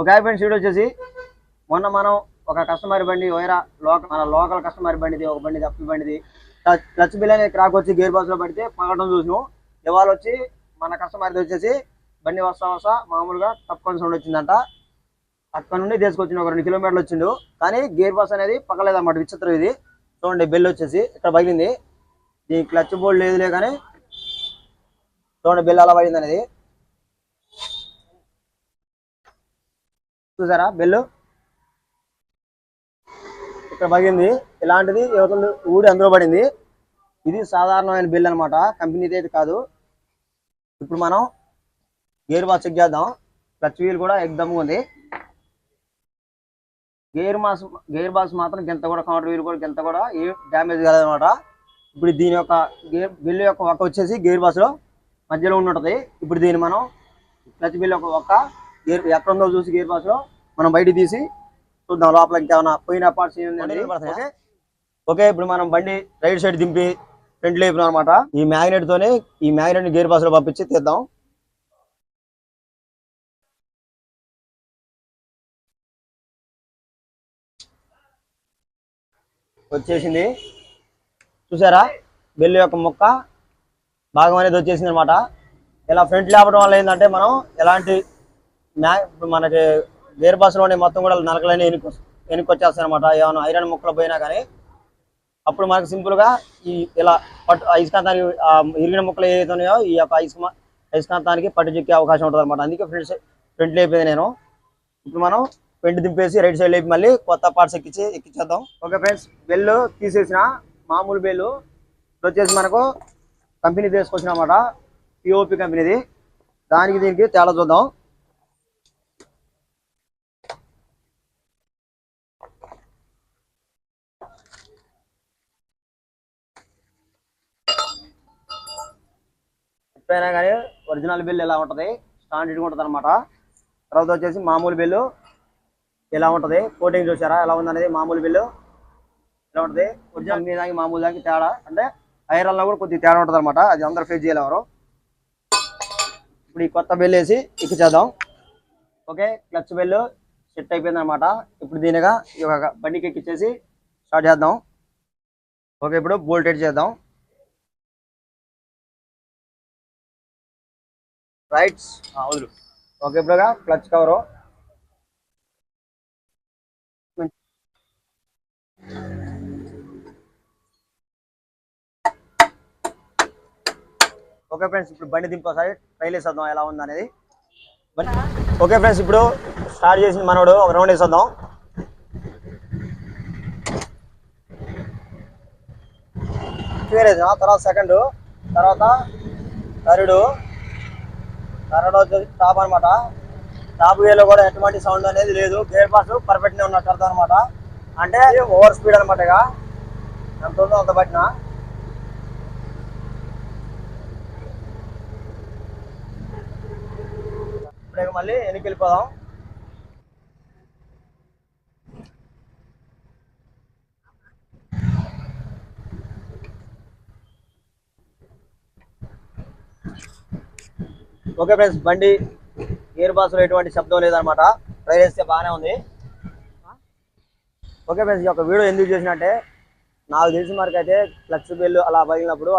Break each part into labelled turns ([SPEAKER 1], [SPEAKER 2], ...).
[SPEAKER 1] ఒక friends video వచ్చేసి మొన్న మనం ఒక కస్టమర్ బండి వైరా లోకల్ మన లోకల్ కస్టమర్ బండిది ఒక బండిది అప్పి బండిది టచ్ బిల్ అనేది క్రాక్ వచ్చి గేర్ బాస్లో పడితే పగలడం చూసినాం ఇవాళ వచ్చి మన కస్టమర్ది వచ్చేసి బండి వస్తా వస్తా మామూలుగా తప్పని సౌండ్ వచ్చిందంట. అక్కడ నుండి తీసుకొచ్చిన ఒక రెండు కిలోమీటర్లు వచ్చిండు. కానీ గేర్ బాక్స్ అనేది పగలేదన్నమాట విచిత్రం ఇది. చూడండి బెల్ వచ్చేసి ఇక్కడ పగిలింది. దీని క్లచ్ బోర్డు లేదులే కానీ చూడండి బెల్ అలా పడింది అనేది. చూసారా? బెల్లు? ఇక్కడ పగింది ఇలాంటిది యువతలు ఊడి అందులో పడింది. ఇది సాధారణమైన బిల్ అన్నమాట. కంపెనీది అయితే కాదు. ఇప్పుడు మనం గేర్ బాక్స్ చెక్ చేద్దాం. క్లచ్ వీల్ కూడా ఎగ్దమ్ ఉంది. గేర్ మాస్ గేర్ బాక్స్ మాత్రం గింత కూడా కౌంటర్ వీల్ కూడా గింత కూడా ఏ డ్యామేజ్ కాదనమాట ఇప్పుడు దీని యొక్క గేర్ బిల్ యొక్క ఒక్క వచ్చేసి గేర్ బాక్స్ మధ్యలో ఉంటుంది ఇప్పుడు దీన్ని మనం క్లచ్ బిల్ యొక్క ఒక్క గేర్ ఎక్కడ ఉందో చూసి గేర్ బాక్స్లో మనం బయట తీసి చూద్దాం లోపల ఇంకేమైనా పోయిన పార్ట్స్ ఓకే. ఇప్పుడు మనం బండి రైట్ సైడ్ దింపి ఫ్రంట్ లేపినాం అనమాట ఈ మ్యాగ్నెట్ తోనే ఈ మ్యాగ్నెట్ని గేర్ బాక్స్లో పంపించి తీద్దాం. వచ్చేసింది. చూసారా? బెల్లు యొక్క ముక్క భాగం అనేది వచ్చేసింది అనమాట ఇలా ఫ్రంట్ లేపడం వల్ల ఏంటంటే మనం ఎలాంటి మ్యా ఇప్పుడు మనకి గేర్ మొత్తం కూడా నలకలని ఎనుకు వెనుక్కి అనమాట ఏమైనా ఐరన్ ముక్కలు పోయినా కానీ అప్పుడు మనకు సింపుల్గా ఈ ఇలా పట్టు అయస్కాంతానికి ఇరిగిన ముక్కలు ఏదైతే ఉన్నాయో ఈ యొక్క అయస్క అయస్కాంతానికి పట్టు చిక్కే అవకాశం ఉంటుంది అనమాట అందుకే ఫ్రంట్ ఫ్రంట్ లేపేది నేను. ఇప్పుడు మనం పెంట్ దింపేసి రైట్ సైడ్ లేపి మళ్ళీ కొత్త పార్ట్స్ ఎక్కించి ఎక్కించేద్దాం. ఓకే ఫ్రెండ్స్ బెల్లు తీసేసిన మామూలు బెల్లు. వచ్చేసి మనకు కంపెనీ తీసుకొచ్చిన అనమాట పిఓపి కంపెనీది. దానికి దీనికి తేడా చూద్దాం. ఎప్పుడైనా కానీ ఒరిజినల్ బిల్ ఎలా ఉంటుంది? స్టాండర్డ్గా ఉంటుంది అనమాట తర్వాత వచ్చేసి మామూలు బిల్లు ఎలా ఉంటుంది? కోటింగ్ చూసారా? ఎలా ఉంది అనేది మామూలు బిల్లు ఎలా ఉంటుంది? ఒరిజినల్ మీ దానికి మామూలు దానికి తేడా. అంటే ఐరన్లో కూడా కొద్దిగా తేడా ఉంటుంది అనమాట అది అందరూ ఫేస్ చేయలేవారు. ఇప్పుడు ఈ కొత్త బిల్ వేసి ఎక్కించేద్దాం ఓకే క్లచ్ బిల్లు సెట్ అయిపోయింది అనమాట ఇప్పుడు దీనిగా ఈ యొక్క బండికి ఎక్కిచ్చేసి స్టార్ట్ చేద్దాం. ఓకే ఇప్పుడు బోల్టెడ్ చేద్దాం. రైట్స్ వదులు. ఓకే ఇప్పుడుగా క్లచ్ కవరు ఓకే ఫ్రెండ్స్ ఇప్పుడు బండి దింపోసారి ట్రైల్ వేసేద్దాం ఎలా ఉంది అనేది. ఓకే ఫ్రెండ్స్ ఇప్పుడు స్టార్ట్ చేసింది మనోడు. ఒక రౌండ్ వేసేద్దాం. తర్వాత సెకండ్ తర్వాత థర్డ్. థర్డ్ వచ్చేసి టాప్ అనమాట టాప్ వేలో కూడా ఎటువంటి సౌండ్ అనేది లేదు. గేర్ పాస్ పర్ఫెక్ట్గా ఉన్నట్టు అర్థం అనమాట అంటే ఓవర్ స్పీడ్ అనమాట ఇక. ఎంత ఉందో అంత పట్టిన. ఇప్పుడు ఇక మళ్ళీ వెనక్కి వెళ్ళిపోదాం ఓకే ఫ్రెండ్స్ బండి గేర్ బాస్లో ఎటువంటి శబ్దం లేదనమాట. ట్రై చేస్తే బాగానే ఉంది. ఓకే ఫ్రెండ్స్ ఈ యొక్క వీడియో ఎందుకు చేసినట్టే నాకు తెలిసిన వరకు అయితే క్లచ్ బెల్లు అలా పగిలినప్పుడు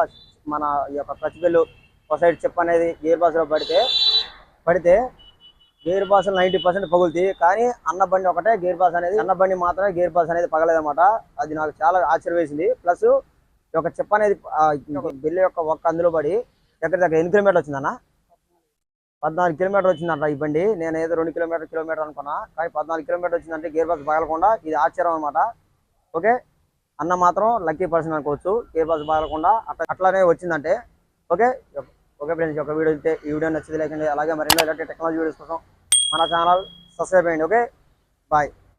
[SPEAKER 1] మన ఈ యొక్క క్లచ్ బెల్లు ఒక సైడ్ చెప్ అనేది గేర్ బాస్లో పడితే పడితే గేర్ బాక్స్ నైంటీ పర్సెంట్ పగులుతాయి. కానీ అన్న బండి ఒకటే గేర్ బాక్స్ అనేది అన్న బండి మాత్రమే గేర్ బాక్స్ అనేది పగలేదన్నమాట అది నాకు చాలా ఆశ్చర్య వేసింది ప్లస్ ఈ యొక్క చెప్ అనేది బిల్లు యొక్క ఒక్క అందులో పడి ఎక్కడి దగ్గర ఎన్ని కిలోమీటర్లు వచ్చిందన్న? పద్నాలుగు కిలోమీటర్ వచ్చిందంట ఈ బండి. నేను ఏదో రెండు కిలోమీటర్ కిలోమీటర్ అనుకున్నా. కానీ పద్నాలుగు కిలోమీటర్ వచ్చిందంటే గేర్ బాక్స్ పగలకుండా ఇది ఆశ్చర్యం అనమాట ఓకే? అన్న మాత్రం లక్కీ పర్సన్ అనుకోవచ్చు. గేర్ బాక్స్ పగలకుండా అట్లా అట్లానే వచ్చిందంటే. ఓకే? ఓకే ఫ్రెండ్స్ ఒక వీడియో అయితే ఈ వీడియో నచ్చింది లేకండి అలాగే మరెన్నో ఇలాంటి టెక్నాలజీ వీడియోస్ కోసం మన ఛానల్ సబ్స్క్రైబ్ చేయండి. ఓకే? బాయ్